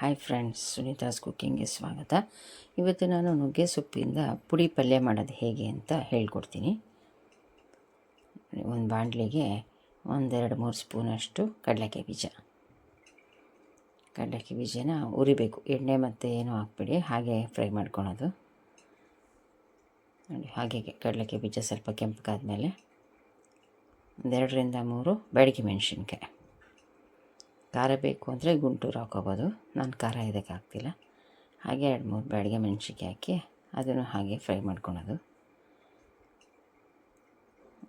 Hi friends ಸುನೀತಾಸ್ ಕುಕ್ಕಿಂಗ್ಗೆ ಸ್ವಾಗತ. ಇವತ್ತು ನಾನು ನುಗ್ಗೆ ಸೊಪ್ಪಿಂದ ಪುಡಿ ಪಲ್ಯ ಮಾಡೋದು ಹೇಗೆ ಅಂತ ಹೇಳ್ಕೊಡ್ತೀನಿ. ಒಂದು ಬಾಣಲಿಗೆ ಒಂದೆರಡು ಮೂರು ಸ್ಪೂನಷ್ಟು ಕಡಲೆಕಾಯಿ ಬೀಜ. ಕಡಲೆಕಾಯಿ ಬೀಜನ ಉರಿಬೇಕು ಎಣ್ಣೆ ಮತ್ತು ಏನೂ ಹಾಕ್ಬಿಡಿ, ಹಾಗೆ ಫ್ರೈ ಮಾಡ್ಕೊಳೋದು. ನೋಡಿ, ಹಾಗೆ ಕಡಲೆಕಾಯಿ ಬೀಜ ಸ್ವಲ್ಪ ಕೆಂಪಗಾದ್ಮೇಲೆ ಒಂದೆರಡರಿಂದ ಮೂರು ಬೆಳಗ್ಗೆ ಮೆಣಸಿನ್ಕಾಯಿ. ಖಾರ ಬೇಕು ಅಂದರೆ ಗುಂಟೂರು ಹಾಕೋಬೋದು. ನಾನು ಖಾರ ಇದಕ್ಕೆ ಹಾಕ್ತಿಲ್ಲ. ಹಾಗೆ ಎರಡು ಮೂರು ಬ್ಯಾಡಿಗೆ ಮೆಣಸಿಗೆ ಹಾಕಿ ಅದನ್ನು ಹಾಗೆ ಫ್ರೈ ಮಾಡ್ಕೊಳೋದು.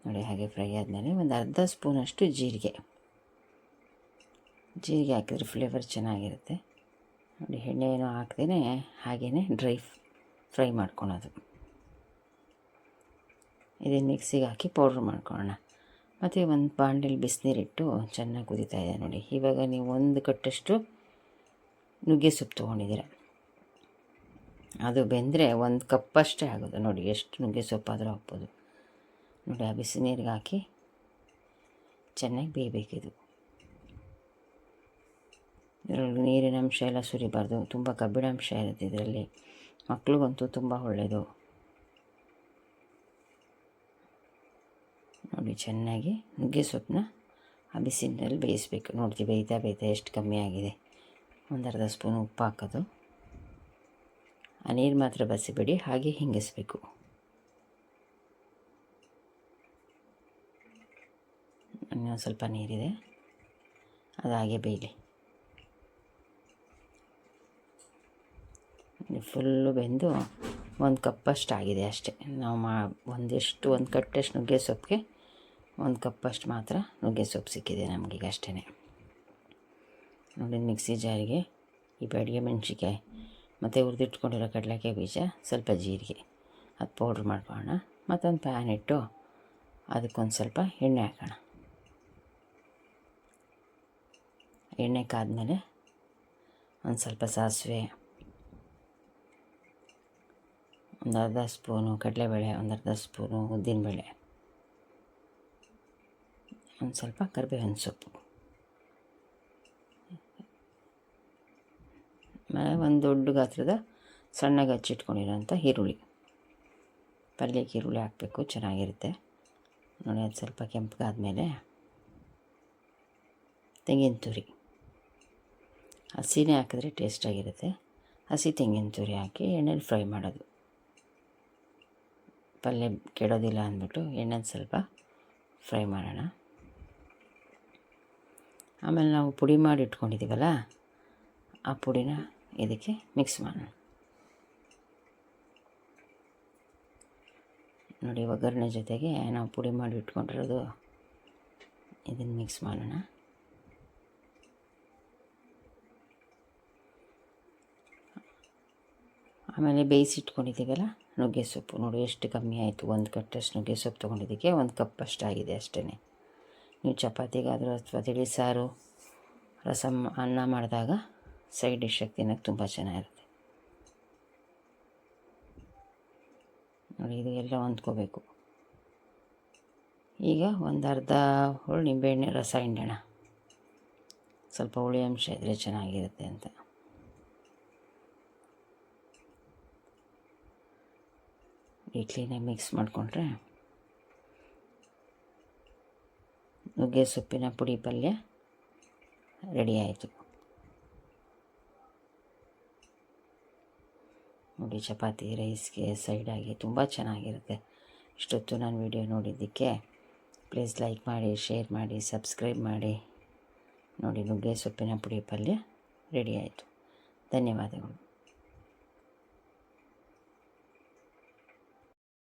ನೋಡಿ ಹಾಗೆ ಫ್ರೈ ಆದಮೇಲೆ ಒಂದು ಅರ್ಧ ಸ್ಪೂನಷ್ಟು ಜೀರಿಗೆ. ಜೀರಿಗೆ ಹಾಕಿದ್ರೆ ಫ್ಲೇವರ್ ಚೆನ್ನಾಗಿರುತ್ತೆ. ನೋಡಿ ಎಣ್ಣೆ ಏನೋ ಹಾಕ್ದೇ ಹಾಗೆಯೇ ಡ್ರೈ ಫ್ರೈ ಮಾಡ್ಕೊಳೋದು. ಇದನ್ನು ಮಿಕ್ಸಿಗೆ ಹಾಕಿ ಪೌಡ್ರ್ ಮಾಡ್ಕೊಳ್ಳೋಣ ಮತ್ತು ಒಂದು ಬಾಣಲೆಲಿ ಬಿಸಿನೀರಿಟ್ಟು ಚೆನ್ನಾಗಿ ಕುದೀತಾ ಇದೆ ನೋಡಿ. ಇವಾಗ ನೀವು ಒಂದು ಕಟ್ಟಷ್ಟು ನುಗ್ಗೆ ಸೊಪ್ಪು ತೊಗೊಂಡಿದ್ದೀರ. ಅದು ಬೆಂದರೆ ಒಂದು ಕಪ್ಪಷ್ಟೇ ಆಗೋದು. ನೋಡಿ, ಎಷ್ಟು ನುಗ್ಗೆ ಸೊಪ್ಪಾದರೂ ಹಾಕ್ಬೋದು. ನೋಡಿ, ಆ ಬಿಸಿನೀರಿಗೆ ಹಾಕಿ ಚೆನ್ನಾಗಿ ಬೇಯಬೇಕಿದು ಇದರಲ್ಲಿ ನೀರಿನ ಅಂಶ ಎಲ್ಲ ಸುರಿಬಾರ್ದು. ತುಂಬ ಕಬ್ಬಿಣಾಂಶ ಇರುತ್ತೆ ಇದರಲ್ಲಿ. ಮಕ್ಳಿಗಂತೂ ತುಂಬ ಒಳ್ಳೆಯದು ನೋಡಿ ಚೆನ್ನಾಗಿ ನುಗ್ಗೆ ಸೊಪ್ಪನ್ನ ಆ ಬಿಸಿನಲ್ಲಿ ಬೇಯಿಸ್ಬೇಕು. ನೋಡ್ತೀವಿ, ಬೇಯ್ತಾ ಬೇಯ್ತಾ ಎಷ್ಟು ಕಮ್ಮಿ ಆಗಿದೆ. ಒಂದು ಅರ್ಧ ಸ್ಪೂನ್ ಉಪ್ಪು ಹಾಕೋದು. ಆ ನೀರು ಮಾತ್ರ ಬಸಿಬೇಡಿ, ಹಾಗೆ ಹಿಂಗಿಸ್ಬೇಕು. ಇನ್ನೊಂದು ಸ್ವಲ್ಪ ನೀರಿದೆ. ಅದು ಹಾಗೆ ಬೇಯಲಿ. ಫುಲ್ಲು ಬೆಂದು ಒಂದು ಕಪ್ಪಷ್ಟು ಆಗಿದೆ ಅಷ್ಟೇ. ನಾವು ಮಾ ಒಂದಿಷ್ಟು, ಒಂದು ಕಟ್ಟಷ್ಟು ನುಗ್ಗೆ ಸೊಪ್ಪಿಗೆ ಒಂದು ಕಪ್ಪಷ್ಟು ಮಾತ್ರ ನುಗ್ಗೆ ಸೊಪ್ಪು ಸಿಕ್ಕಿದೆ ನಮಗೀಗ ಅಷ್ಟೇ ನೋಡಿ, ಮಿಕ್ಸಿ ಜಾರಿಗೆ ಈ ಬೆಡಿಗೆ ಮೆಣಸಿಕಾಯಿ ಮತ್ತು ಹುರಿದಿಟ್ಕೊಂಡಿರೋ ಕಡಲೆಕಾಯಿ ಬೀಜ, ಸ್ವಲ್ಪ ಜೀರಿಗೆ, ಅದು ಪೌಡ್ರ್ ಮಾಡ್ಕೊಳ್ಳೋಣ. ಮತ್ತೊಂದು ಪ್ಯಾನ್ ಇಟ್ಟು ಅದಕ್ಕೊಂದು ಸ್ವಲ್ಪ ಎಣ್ಣೆ ಹಾಕೋಣ. ಎಣ್ಣೆ ಕಾದ್ಮೇಲೆ ಒಂದು ಸ್ವಲ್ಪ ಸಾಸಿವೆ, ಒಂದು ಅರ್ಧ ಸ್ಪೂನು ಕಡಲೆಬೇಳೆ, ಒಂದು ಅರ್ಧ ಸ್ಪೂನು ಉದ್ದಿನಬೇಳೆ ಒಂದು ಸ್ವಲ್ಪ ಕರಿಬೇವಿನ ಸೊಪ್ಪು. ಒಂದು ದೊಡ್ಡ ಗಾತ್ರದ ಸಣ್ಣಗೆ ಹಚ್ಚಿಟ್ಕೊಂಡಿರೋಂಥ ಈರುಳ್ಳಿ. ಪಲ್ಯಕ್ಕೆ ಈರುಳ್ಳಿ ಹಾಕಬೇಕು, ಚೆನ್ನಾಗಿರುತ್ತೆ. ನೋಡಿ, ಅದು ಸ್ವಲ್ಪ ಕೆಂಪಗಾದ್ಮೇಲೆ ತೆಂಗಿನ ತುರಿ. ಹಸಿನೇ ಹಾಕಿದ್ರೆ ಟೇಸ್ಟಾಗಿರುತ್ತೆ ಹಸಿ ತೆಂಗಿನ ತುರಿ ಹಾಕಿ ಎಣ್ಣೆಲಿ ಫ್ರೈ ಮಾಡೋದು. ಪಲ್ಯ ಕೆಡೋದಿಲ್ಲ ಅಂದ್ಬಿಟ್ಟು ಎಣ್ಣೆ ಸ್ವಲ್ಪ ಫ್ರೈ ಮಾಡೋಣ. ಆಮೇಲೆ ನಾವು ಪುಡಿ ಮಾಡಿ ಇಟ್ಕೊಂಡಿದ್ದೀವಲ್ಲ, ಆ ಪುಡಿನ ಇದಕ್ಕೆ ಮಿಕ್ಸ್ ಮಾಡೋಣ. ನೋಡಿ ಒಗ್ಗರಣೆ ಜೊತೆಗೆ ನಾವು ಪುಡಿ ಮಾಡಿ ಇಟ್ಕೊಂಡಿರೋದು ಇದನ್ನು ಮಿಕ್ಸ್ ಮಾಡೋಣ. ಆಮೇಲೆ ಬೇಯಿಸಿಟ್ಕೊಂಡಿದ್ದೀವಲ್ಲ ನುಗ್ಗೆ ಸೊಪ್ಪು. ನೋಡಿ, ಎಷ್ಟು ಕಮ್ಮಿ ಆಯಿತು. ಒಂದು ಕಟ್ಟಷ್ಟು ನುಗ್ಗೆ ಸೊಪ್ಪು ತೊಗೊಂಡಿದ್ದಕ್ಕೆ ಒಂದು ಕಪ್ ಅಷ್ಟಾಗಿದೆ ಅಷ್ಟೇ ನೀವು ಚಪಾತಿಗಾದರೂ ಅಥವಾ ತಿಳಿ ಸಾರು ರಸಮ್ ಅನ್ನ ಮಾಡಿದಾಗ ಸೈಡ್ ಡಿಶ್ಶಾಗಿ ತಿನ್ನೋಕ್ಕೆ ತುಂಬ ಚೆನ್ನಾಗಿರುತ್ತೆ. ನೋಡಿ, ಇದು ಎಲ್ಲ ಹೊಂದ್ಕೋಬೇಕು. ಈಗ ಒಂದು ಅರ್ಧ ಹುಳು ನಿಂಬೆಹಣ್ಣೆ, ರಸ, ಹಿಂಡೋಣ. ಸ್ವಲ್ಪ ಹುಳಿ ಅಂಶ ಇದ್ದರೆ ಚೆನ್ನಾಗಿರುತ್ತೆ ಅಂತ. ಈ ಕ್ಲೀನಾಗಿ ಮಿಕ್ಸ್ ಮಾಡಿಕೊಂಡ್ರೆ ನುಗ್ಗೆ ಸೊಪ್ಪಿನ ಪುಡಿ ಪಲ್ಯ ರೆಡಿ ಆಯಿತು ನೋಡಿ, ಚಪಾತಿ, ರೈಸ್ಗೆ ಸೈಡಾಗಿ ತುಂಬ ಚೆನ್ನಾಗಿರುತ್ತೆ. ಇಷ್ಟೊತ್ತು ನಾನು ವಿಡಿಯೋ ನೋಡಿದ್ದಕ್ಕೆ ಪ್ಲೀಸ್ ಲೈಕ್ ಮಾಡಿ ಶೇರ್ ಮಾಡಿ ಸಬ್ಸ್ಕ್ರೈಬ್ ಮಾಡಿ. ನೋಡಿ, ನುಗ್ಗೆ ಸೊಪ್ಪಿನ ಪುಡಿ ಪಲ್ಯ ರೆಡಿ ಆಯಿತು ಧನ್ಯವಾದಗಳು.